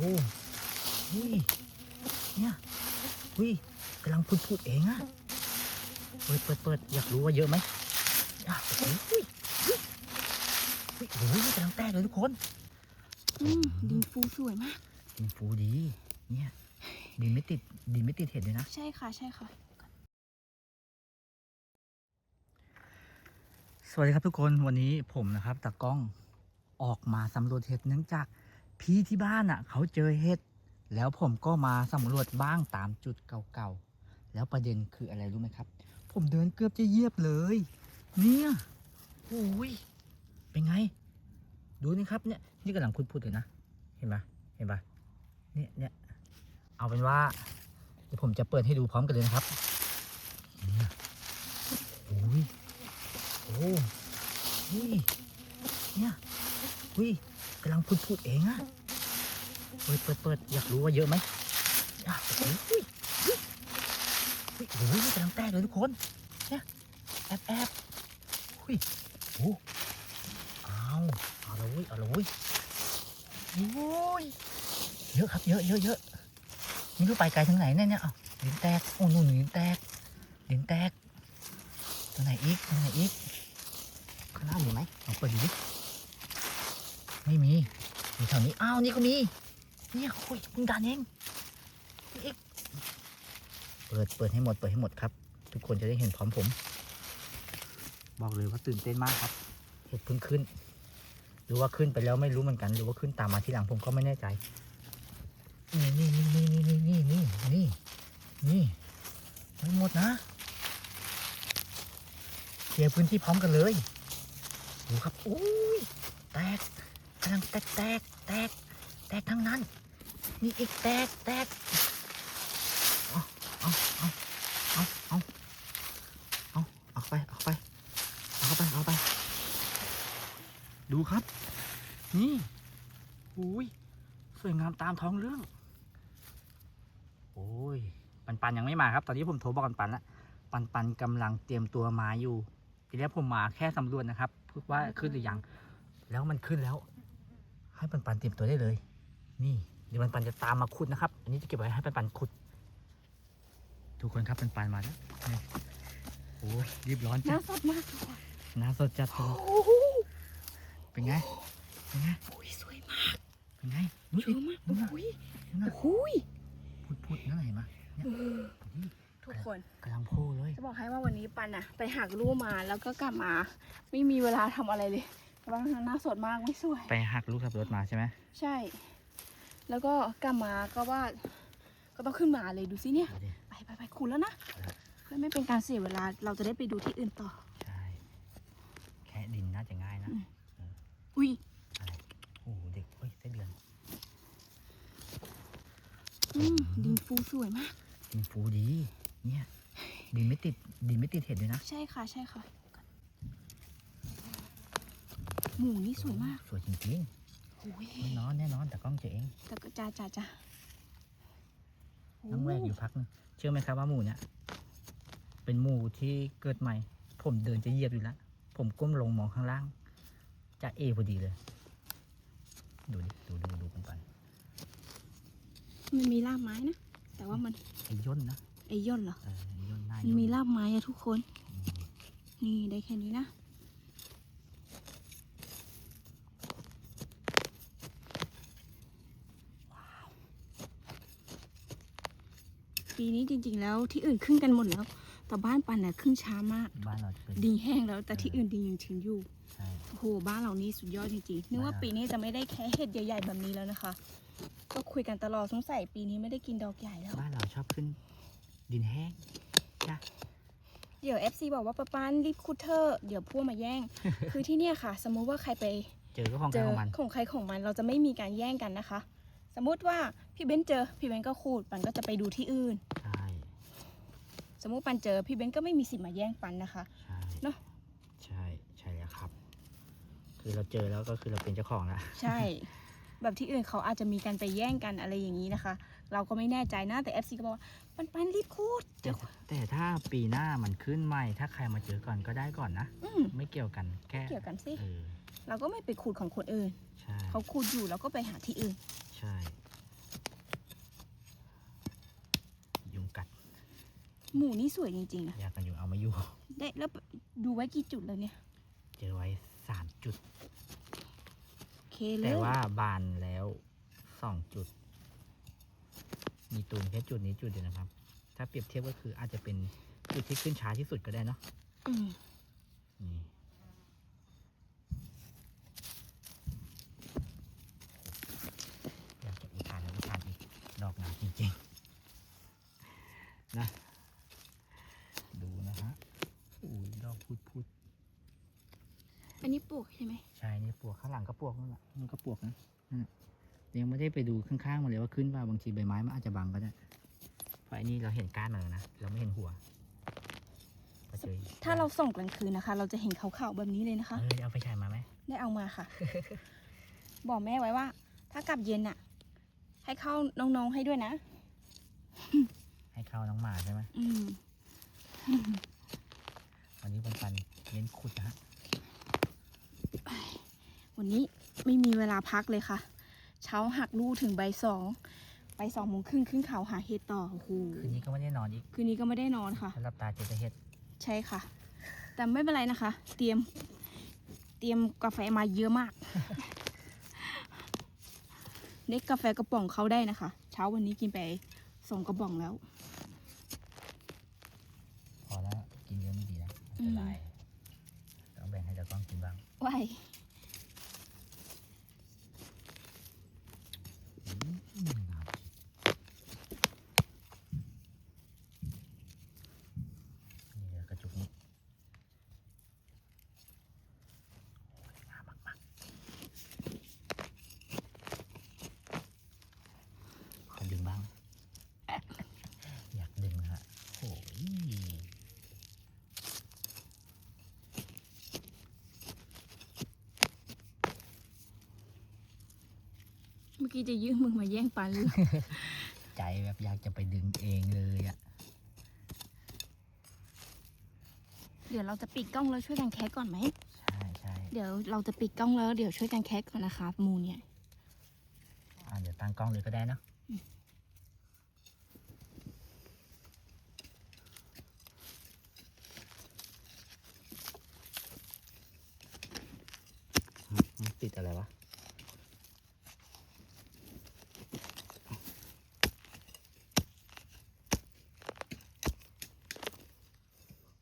อ้นี่เนี่ยอุ้ยกำลังพูดพูดเองอะเปิดเปิดเปิดอยากรู้ว่าเยอะไหมอะโอ้ยอุ้ยอุ้ยอุ้ยโอ้ยกำลังแตกเลยทุกคนอืมดินฟูสวยมาก ดินฟูดี เนี่ยดินไม่ติดดินไม่ติดเห็ดเลยนะ ใช่ค่ะ ใช่ค่ะ สวัสดีครับทุกคนวันนี้ผมนะครับตากล้องออกมาสำรวจเห็ดเนื่องจาก พี่ที่บ้านอะ เขาเจอเห็ดแล้วผมก็มาสำรวจบ้างตามจุดเก่าๆ แล้วประเด็นคืออะไรรู้ไหมครับ ผมเดินเกือบจะเหยียบเลย เนี่ยโอ้ยเป็นไง ดูนี่ครับเนี่ยนี่กำลังพูดๆเลยนะ เห็นปะเห็นปะเนี่ยเนี่ยเอาเป็นว่าเดี๋ยวผมจะเปิดให้ดูพร้อมกันเลยนะครับเนี่ยโอ้ยโอ้นี่เนี่ยอุ้ย กำลังพูดพูดเองอะเปิดเปิดเปิดอยากรู้ว่าเยอะไหมอะโอ้ยอุ้ยอุ้ยอุ้ยโอ้ยกำลังแตกเลยทุกคนเนี่ยแอบแอบอุ้ยโอ้เอาเอาละเว้ยเอาละเว้ยโอ้ยเยอะครับเยอะเยอะเยอะไม่รู้ไปไกลถึงไหนเนี่ยเนี่ยเอาดินแตกโอ้นู่นดินแตกดินแตกตัวไหนอีกตัวไหนอีกข้างหน้ามีไหมลองเปิดดูดิ ไม่มีมีแถวนี้ อ้าว นี่ก็มี เนี่ยคุยเพิ่งดันเองนี่อีกเปิด เปิดให้หมด เปิดให้หมดครับ ทุกคนจะได้เห็นพร้อมผม บอกเลยว่าตื่นเต้นมากครับ เห็ดเพิ่งขึ้น หรือว่าขึ้นไปแล้วไม่รู้เหมือนกัน หรือว่าขึ้นตามมาที่หลังผมก็ไม่แน่ใจ นี่นี่นี่นี่นี่นี่นี่นี่นี่ไม่หมดนะเคลียร์พื้นที่พร้อมกันเลย ดูครับ อุ้ย แตก กำลังแตกแตกแตกแตกทั้งนั้นนี่อีกแตกแตกเอาเอาเอาเอาเอาเอาเอาไปเอาไปเอาไปเอาไป ดูครับ นี่อุ้ยสวยงามตามท้องเรื่อง โอ้ย ปันปันยังไม่มาครับ ตอนนี้ผมโทรบอกปันปันแล้วปันปันกำลังเตรียมตัวมาอยู่ทีแรกผมมาแค่สำรวจนะครับว่าขึ้นหรือยัง แล้วมันขึ้นแล้ว ให้ปันปันเตรียมตัวได้เลย นี่เดี๋ยวปันปันจะตามมาขุดนะครับ อันนี้จะเก็บไว้ให้ปันปันขุด ทุกคนครับปันปันมาแล้วนี่โอ้ยรีบร้อนจัน่าดสดมากค่ะน้ำสดจัดเลยโอ้โหเป็นไง เป็นไงอุ้ยสวยมาก เป็นไงนู่นเยอีกอะมากนู่นน่ะอุ้ยนู่นน่ะโอ้ยพูดพูดนั่นเห็นไหมเออนี่ทุกคนกำลังโผล่เลย จะบอกให้ว่าวันนี้ปันอะไปหักลูกมาแล้วก็กลับมา ไม่มีเวลาทำอะไรเลย แต่ว่าหน้าสดมากไม่สวย ไปหักลูกขับรถมาใช่ไหมใช่ แล้วก็กลับมาก็ว่า ก็ต้องขึ้นมาเลยดูสิเนี่ยดูดิไปไปไปคุณแล้วนะเพื่อไม่เป็นการเสียเวลาเราจะได้ไปดูที่อื่นต่อ ใช่ แค่ดินน่าจะง่ายนะอืมอุ้ยอะไรโอ้โหเด็กเฮ้ยไส้เดือนอืมดินฟูสวยมาก ดินฟูดี เนี่ย ดินไม่ติด ดินไม่ติดเห็ดเลยนะ ใช่ค่ะ ใช่ค่ะ หมูนี่สวยมากสวยจริงโอ้ยๆแน่นอนแน่นอนแต่กล้องเจอเองแต่ก็จ้าจ้าจ้านั่งแวกอยู่พักนึงเชื่อไหมครับว่าหมูเนี่ยเป็นหมูที่เกิดใหม่ ผมเดินจะเหยียบอยู่แล้วผมก้มลงมองข้างล่าง จะเอพอดีเลย ดูดิดูดูดูกันไปมันมีรากไม้นะ แต่ว่ามันไอ้ย่นนะไอ้ย่นเหรอเออไอ้ย่นหน้ามันย่นมีรากไม้อะทุกคนอืมนี่ได้แค่นี้นะ ปีนี้จริง ๆ แล้วที่อื่นขึ้นกันหมดแล้ว แต่บ้านปันน่ะขึ้นช้ามาก บ้านเราจะเป็น ดินแห้งแล้ว แต่ที่อื่นดินยังชื้นอยู่ ใช่ โอ้โหบ้านเรานี่สุดยอดจริงๆนึกว่าบ้านเราปีนี้จะไม่ได้แค่เห็ดใหญ่ๆแบบนี้แล้วนะคะ ก็คุยกันตลอดสงสัยปีนี้ไม่ได้กินดอกใหญ่แล้ว บ้านเราชอบขึ้น ดินแห้งจ้ะเดี๋ยว FC บอกว่าป้าป้านรีบคุดเธอะเดี๋ยวพวกมาแย่ง คือที่เนี่ยค่ะ สมมุติว่าใครไปเจอก็ของเจใครอของมัน ของใครของมันเราจะไม่มีการแย่งกันนะคะ สมมุติว่าพี่เบนเจอพี่เบนก็ขูดปันก็จะไปดูที่อื่น ใช่สมมุติปันเจอพี่เบนก็ไม่มีสิทธิ์มาแย่งปันนะคะ ใช่เนอะ ใช่ใช่แล้วครับ คือเราเจอแล้วก็คือเราเป็นเจ้าของแล้วใช่ แบบที่อื่นเขาอาจจะมีการไปแย่งกันอะไรอย่างนี้นะคะ เราก็ไม่แน่ใจนะแต่ FC ก็บอกว่าปันปันรีบขูดแต่เดี๋ยวแต่ถ้าปีหน้ามันขึ้นใหม่ ถ้าใครมาเจอก่อนก็ได้ก่อนนะ อืมไม่เกี่ยวกันแค่ เกี่ยวกันสิ เออ เราก็ไม่ไปขูดของคนอื่นเขาขูดอยู่เราก็ไปหาที่อื่น ใช่ยุงกัดหมูนี่สวยจริงๆนะยากกันอยู่เอามาอยู่ ได้แล้วดูไว้กี่จุดแล้วเนี่ย เจอไว้สามจุด โอเคเลยแต่ว่าบานแล้วสองจุด มีตูนแค่จุดนี้จุดเดียวนะครับ ถ้าเปรียบเทียบก็คืออาจจะเป็นจุดที่ขึ้นช้าที่สุดก็ได้เนาะ อืม พุดพุดอันนี้ปลูกใช่ไหมๆใช่นี่ปลวกข้างหลังก็ปลวกนั่นแหละมันก็ปลวกนะนั่นน่ะยังไม่ได้ไปดูข้างๆมันเลยว่าขึ้นว่าบางทีใบไม้มันอาจจะบังก็ได้เพราะอันนี้เราเห็นก้านมันแล้วนะเราไม่เห็นหัวก็เจออีกถ้าเราส่องกลางคืนนะคะ เราจะเห็นขาวๆแบบนี้เลยนะคะ เออเอาไฟฉายมาไหมได้เอามาค่ะ บอกแม่ไว้ว่า ถ้ากลับเย็นอะให้เข้าน้องๆให้ด้วยนะ ให้เข้าน้องหมาใช่ไหม อืม วันนี้วันปันเน้นขุดนะฮะวันนี้ไม่มีเวลาพักเลยค่ะ เช้าหักลู่ถึงใบายสองใบายสองโมงครึ่งขึ้นเขาหาเห็ดต่อโอ้โหคืนนี้ก็ไม่ได้นอนอีกคืนนี้ก็ไม่ได้นอนค่ะถ้าหลับตาเจอแต่เห็ดใช่ค่ะ แต่ไม่เป็นไรนะคะ เตรียม เตรียมกาแฟมาเยอะมากเน็กกาแฟกระป๋องเขาได้นะคะ เช้าวันนี้กินไปสองกระป๋องแล้ว พอแล้วกินเยอะไม่ดีนะอันตรายต้องแบ่งให้เจ้ากล้องกินบ้าง ไหว อืมงามนี่เดี๋ยวกระจุกนี้โอ้ยงามมากๆขอดึงบ้าง อยากดึงนะฮะโอ้ย เมื่ อกี้จะยื่นมือมาแย่งปลาเลือกใจแบบอยากจะไปดึงเองเลยอะเดี๋ยวเราจะปิดกล้องแล้วช่วยกันแคะก่อนไหม ใช่ใช่เดี๋ยวเราจะปิดกล้องแล้วเดี๋ยวช่วยกันแคะก่อนนะคะหมูเนี่ย อ่าเดี๋ยวตั้งกล้องเลยก็ได้เนอะอืมมันติดอะไรวะ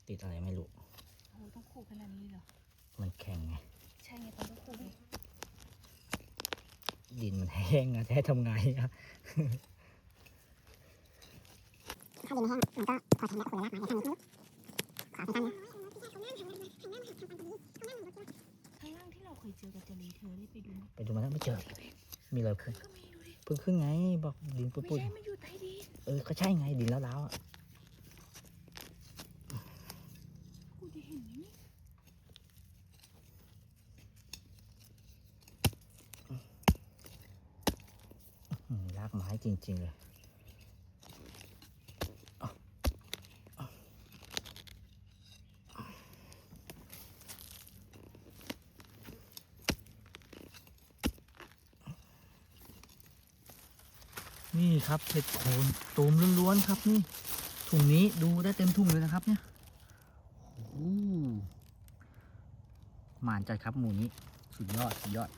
ติดอะไรไม่รู้ โอ้ต้อง ขู่ขนาดนี้เหรอ มันแข็งไง ใช่ไงต้องขู่ดินมันแห้งอะจะให้ทำไงอะเข้าดินในแห้งมันก็พอทำแล้วก็ขุดเลยนะมาเดี๋ยวทำนี้ขอเป็นตั้งนะข้างล่างที่เราเคยเจอกับเจลีเธอได้ไปดูไหมไปดูมาแล้วไม่เจอ มีรอยพุ่งก็มีดูดิเพิ่งขึ้นไงบอกดินไม่ปุดใช่มันอยู่ใต้ดินๆเออก็ใช่ไงดินแล้วๆอะ กูจะเห็นไหมนี่ อืมรากไม้จริง ๆ เลยนี่ครับเห็ดโคนตูมล้วนๆครับนี่ถุงนี้ดูได้เต็มถุงเลยนะครับเนี่ยโอ้โหหมานจัดครับหมูนี้ สุดยอด สุดยอด